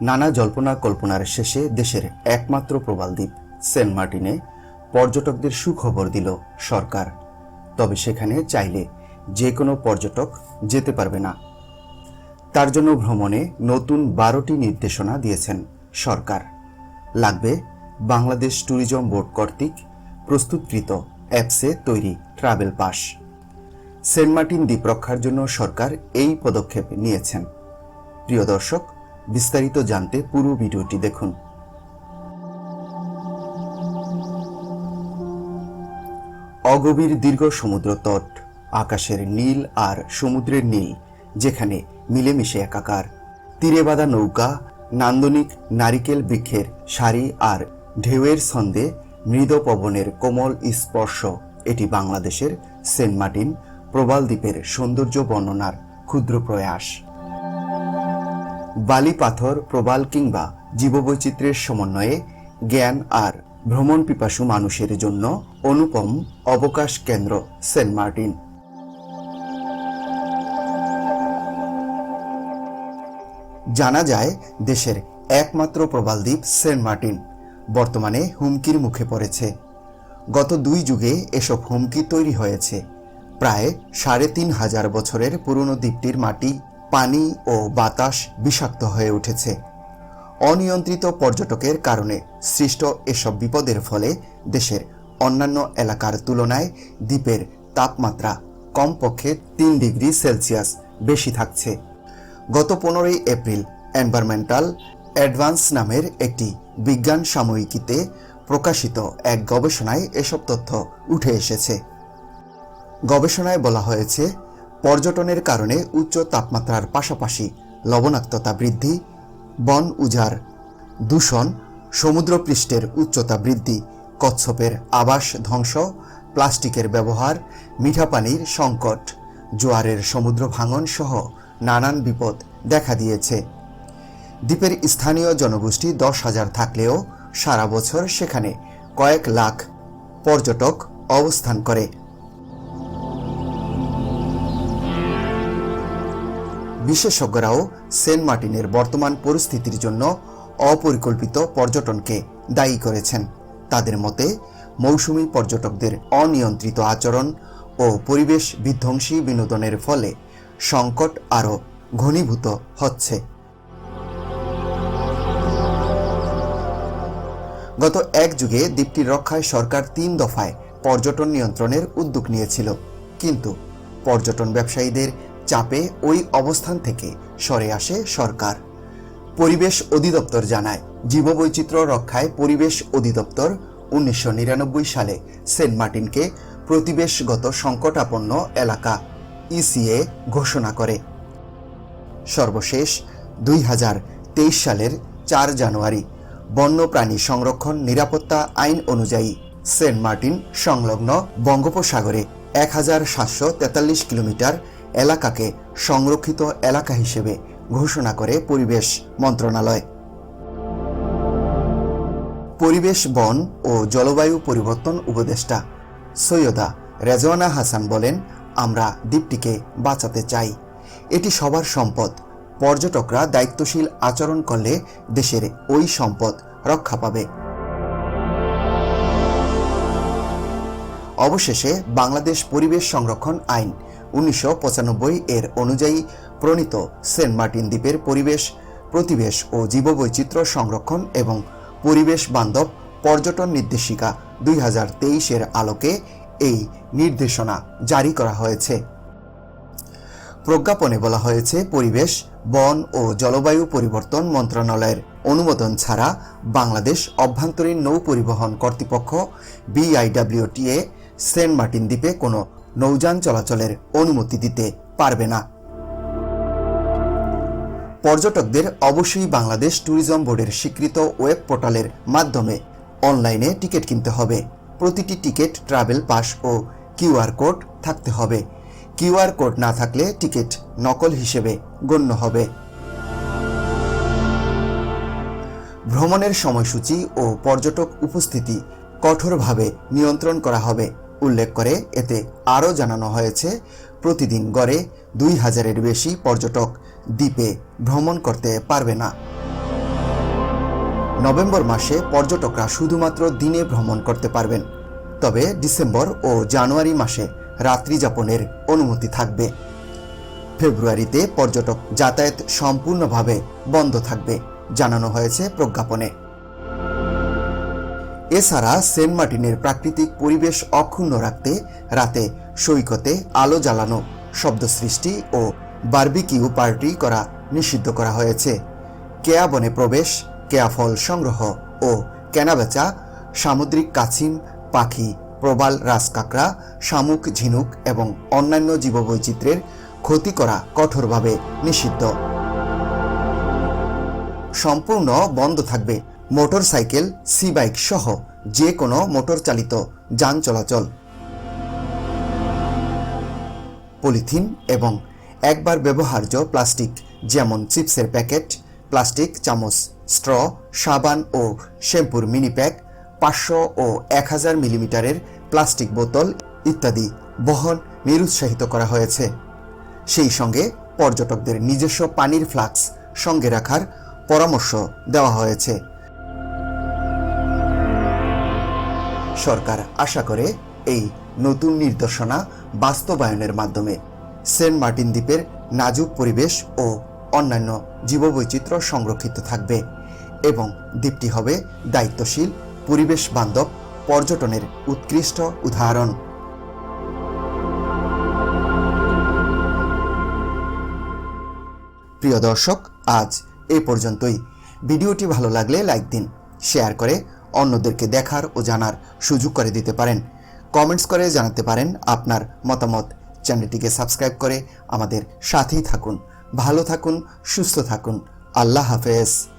নানা জল্পনা কল্পনার শেষে দেশের একমাত্র প্রবাল দ্বীপ, সেন্ট মার্টিনে পর্যটকদের সুখবর দিল সরকার। তবে সেখানে চাইলে যে কোনো পর্যটক যেতে পারবে না। তার জন্য ভ্রমণে নতুন বারোটি নির্দেশনা দিয়েছেন সরকার। লাগবে বাংলাদেশ ট্যুরিজম বোর্ড কর্তৃক প্রস্তুতকৃত অ্যাপসে তৈরি ট্রাভেল পাস। সেন্ট মার্টিন দ্বীপ রক্ষার জন্য সরকার এই পদক্ষেপ নিয়েছেন। প্রিয় দর্শক বিস্তারিত জানতে পুরো ভিডিওটি দেখুন। অগভীর দীর্ঘ সমুদ্র তট, আকাশের নীল আর সমুদ্রের নীল, যেখানে মিলেমিশে একাকার। তীরে বাঁধা নৌকা, নান্দনিক নারিকেল বৃক্ষের সারি আর ঢেউয়ের ছন্দে মৃদ পবনের কোমল স্পর্শ। এটি বাংলাদেশের সেন্ট মার্টিন প্রবাল দ্বীপের সৌন্দর্য বর্ণনার ক্ষুদ্র প্রয়াস। বালি পাথর, প্রবাল কিংবা জীববৈচিত্র্যের সমন্বয়ে জ্ঞান আর ভ্রমণ পিপাসু মানুষের জন্য অনুপম অবকাশ কেন্দ্র, সেন্ট মার্টিন। জানা যায়, দেশের একমাত্র প্রবাল দ্বীপ সেন্ট মার্টিন। বর্তমানে হুমকির মুখে পড়েছে। গত দুই যুগে এসব হুমকি তৈরি হয়েছে। প্রায় সাড়ে তিন হাজার বছরের পুরনো দ্বীপটির মাটি পানি ও বাতাস বিষাক্ত হয়ে উঠেছে। অনিয়ন্ত্রিত পর্যটকের কারণে সৃষ্ট এসব বিপদের ফলে দেশের অন্যান্য এলাকার তুলনায় দ্বীপের তাপমাত্রা কমপক্ষে তিন ডিগ্রি সেলসিয়াস বেশি থাকছে। গত পনেরোই এপ্রিল এনভায়রনমেন্টাল অ্যাডভান্স নামের একটি বিজ্ঞান সাময়িকীতে প্রকাশিত এক গবেষণায় এসব তথ্য উঠে এসেছে। গবেষণায় বলা হয়েছে পর্যটনের কারণে উচ্চ তাপমাত্রার পাশাপাশি লবণাক্ততা বৃদ্ধি, বন উজাড়, দূষণ, সমুদ্রপৃষ্ঠের উচ্চতা বৃদ্ধি, কচ্ছপের আবাস ধ্বংস, প্লাস্টিকের ব্যবহার মিঠা পানির সংকট, জোয়ারের সমুদ্র ভাঙন সহ নানান বিপদ দেখা দিয়েছে। দ্বীপের স্থানীয় জনগোষ্ঠী দশ হাজার থাকলেও সারা বছর সেখানে কয়েক লাখ পর্যটক অবস্থান করে। বিশেষজ্ঞরাও সেন্ট মার্টিনের বর্তমান পরিস্থিতির জন্য অপরিকল্পিত পর্যটনকে দায়ী করেছেন। তাদের মতে, মৌসুমি পর্যটকদের অনিয়ন্ত্রিত আচরণ ও পরিবেশ বিধ্বংসী বিনোদনের ফলে সংকট আরও ঘনীভূত হচ্ছে। গত এক যুগে দ্বীপটির রক্ষায় সরকার তিন দফায় পর্যটন নিয়ন্ত্রণের উদ্যোগ নিয়েছিল। কিন্তু পর্যটন ব্যবসায়ীদের চাপে ওই অবস্থান থেকে সরে আসে সরকার। পরিবেশ অধিদপ্তর জানায়, জীববৈচিত্র্য রক্ষায় পরিবেশ অধিদপ্তর উনিশশো নিরানব্বই সালে সেন্ট মার্টিনকে প্রতিবেশগত সংকটাপন্ন এলাকা, ইসিএ, ঘোষণা করে। সর্বশেষ দুই হাজার তেইশ সালের চার জানুয়ারি, বন্যপ্রাণী সংরক্ষণ নিরাপত্তা আইন অনুযায়ী সেন্ট মার্টিন সংলগ্ন বঙ্গোপসাগরে এক হাজার সাতশো তেতাল্লিশ কিলোমিটার এলাকাকে সংরক্ষিত এলাকা হিসেবে ঘোষণা করে পরিবেশ মন্ত্রণালয়। পরিবেশ, বন ও জলবায়ু পরিবর্তন উপদেষ্টা সৈয়দা রেজওয়ানা হাসান বলেন, আমরা দ্বীপটিকে বাঁচাতে চাই। এটি সবার সম্পদ। পর্যটকরা দায়িত্বশীল আচরণ করলে দেশের ওই সম্পদ রক্ষা পাবে। অবশেষে বাংলাদেশ পরিবেশ সংরক্ষণ আইন উনিশশো পঁচানব্বই এর অনুযায়ী প্রণীত সেন্ট মার্টিন দ্বীপের পরিবেশ, প্রতিবেশ ও জীববৈচিত্র্য সংরক্ষণ এবং পরিবেশ বান্ধব পর্যটন নির্দেশিকা দুই হাজার তেইশ এর আলোকে এই নির্দেশনা জারি করা হয়েছে। প্রজ্ঞাপনে বলা হয়েছে, পরিবেশ, বন ও জলবায়ু পরিবর্তন মন্ত্রণালয়ের অনুমোদন ছাড়া বাংলাদেশ অভ্যন্তরীণ নৌ পরিবহন কর্তৃপক্ষ, বিআইডব্লিউটিএ, সেন্ট মার্টিন দ্বীপে কোনো নৌযান চলাচলের অনুমতি দিতে পারবে না। পর্যটকদের অবশ্যই বাংলাদেশ ট্যুরিজম বোর্ডের স্বীকৃত ওয়েব পোর্টালের মাধ্যমে অনলাইনে টিকিট কিনতে হবে। প্রতিটি টিকিট, ট্রাভেল পাস ও কিউআর কোড থাকতে হবে। কিউআর কোড না থাকলে টিকিট নকল হিসেবে গণ্য হবে। ভ্রমণের সময়সূচি ও পর্যটক উপস্থিতি কঠোরভাবে নিয়ন্ত্রণ করা হবে। উল্লেখ করে এতে আরও জানানো হয়েছে, প্রতিদিন গড়ে দুই হাজারের বেশি পর্যটক দ্বীপে ভ্রমণ করতে পারবে না। নভেম্বর মাসে পর্যটকরা শুধুমাত্র দিনে ভ্রমণ করতে পারবেন, তবে ডিসেম্বর ও জানুয়ারি মাসে রাত্রি যাপনের অনুমতি থাকবে। ফেব্রুয়ারিতে পর্যটক যাতায়াত সম্পূর্ণভাবে বন্ধ থাকবে, জানানো হয়েছে প্রজ্ঞাপনে। এছাড়া সেন্ট মার্টিনের প্রাকৃতিক পরিবেশ অক্ষুণ্ণ রাখতে রাতে সৈকতে আলো জ্বালানো, শব্দ সৃষ্টি ও বার্বিকিউ পার্টি করা নিষিদ্ধ করা হয়েছে। কেয়া বনে প্রবেশ, কেয়া ফল সংগ্রহ ও কেনাবেচা সামুদ্রিক কাছিম, পাখি, প্রবাল, রাজকাকড়া, শামুক, ঝিনুক এবং অন্যান্য জীববৈচিত্র্যের ক্ষতি করা কঠোরভাবে নিষিদ্ধ। সম্পূর্ণ বন্ধ থাকবে। মোটরসাইকেল সি বাইক সহ যে কোনো মোটর চালিত যান চলাচল। পলিথিন এবং একবার ব্যবহার্য প্লাস্টিক, যেমন চিপসের প্যাকেট, প্লাস্টিক, চামচ, স্ট্র, সাবান ও শ্যাম্পুর মিনি প্যাক পাঁচশো ও এক হাজার মিলিমিটারের প্লাস্টিক বোতল ইত্যাদি বহন নিরুৎসাহিত করা হয়েছে। সেই সঙ্গে পর্যটকদের নিজস্ব পানির ফ্লাক্স সঙ্গে রাখার পরামর্শ দেওয়া হয়েছে। সরকার আশা করে এই নতুন নির্দেশনা বাস্তবায়নের মাধ্যমে সেন্ট মার্টিন দ্বীপের নাজুক পরিবেশ ও অন্যান্য জীববৈচিত্র্য সংরক্ষিত থাকবে এবং দ্বীপটি হবে দায়িত্বশীল পরিবেশ বান্ধব পর্যটনের উৎকৃষ্ট উদাহরণ। প্রিয় দর্শক, আজ এই পর্যন্তই। ভিডিওটি ভালো লাগলে লাইক দিন, শেয়ার করে অন্যদেরকে দেখার ও জানার সুযোগ করে দিতে পারেন। কমেন্টস করে জানাতে পারেন আপনার মতামত। চ্যানেলটিকে সাবস্ক্রাইব করে আমাদের সাথেই থাকুন। ভালো থাকুন, সুস্থ থাকুন। আল্লাহ হাফেজ।